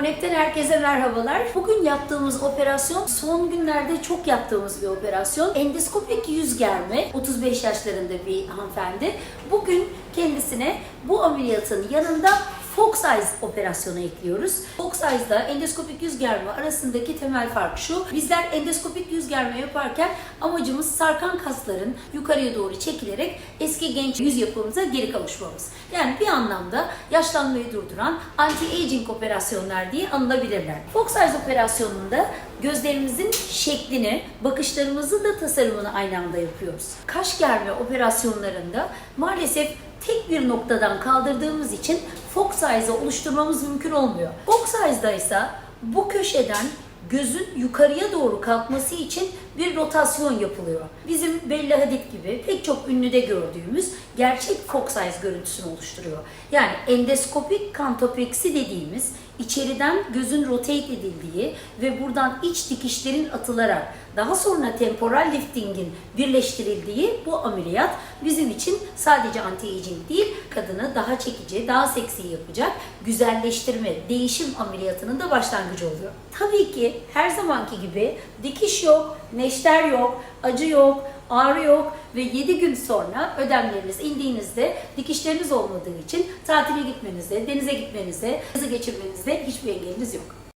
Konek'ten herkese merhabalar. Bugün yaptığımız operasyon son günlerde çok yaptığımız bir operasyon. Endoskopik yüz germe. 35 yaşlarında bir hanımefendi. Bugün kendisine bu ameliyatın yanında Fox Eyes operasyonu ekliyoruz. Fox Eyes'da endoskopik yüz germe arasındaki temel fark şu. Bizler endoskopik yüz germe yaparken amacımız sarkan kasların yukarıya doğru çekilerek eski genç yüz yapımıza geri kavuşmamız. Yani bir anlamda yaşlanmayı durduran anti-aging operasyonlar diye anılabilirler. Fox Eyes operasyonunda gözlerimizin şeklini, bakışlarımızın da tasarımını aynı anda yapıyoruz. Kaş germe operasyonlarında maalesef tek bir noktadan kaldırdığımız için Fox Eyes'ı oluşturmamız mümkün olmuyor. Fox Eyes'da ise bu köşeden gözün yukarıya doğru kalkması için bir rotasyon yapılıyor. Bizim Bella Hadid gibi pek çok ünlüde gördüğümüz gerçek Fox Eyes görüntüsünü oluşturuyor. Yani endoskopik kantopeksi dediğimiz içeriden gözün rotate edildiği ve buradan iç dikişlerin atılarak daha sonra temporal liftingin birleştirildiği bu ameliyat bizim için sadece anti-aging değil, kadını daha çekici, daha seksi yapacak güzelleştirme, değişim ameliyatının da başlangıcı oluyor. Tabii ki her zamanki gibi dikiş yok, neşter yok, acı yok, ağrı yok ve 7 gün sonra ödemleriniz indiğinizde dikişleriniz olmadığı için tatile gitmenize, denize gitmenize, yazı geçirmenizde hiçbir engeliniz yok.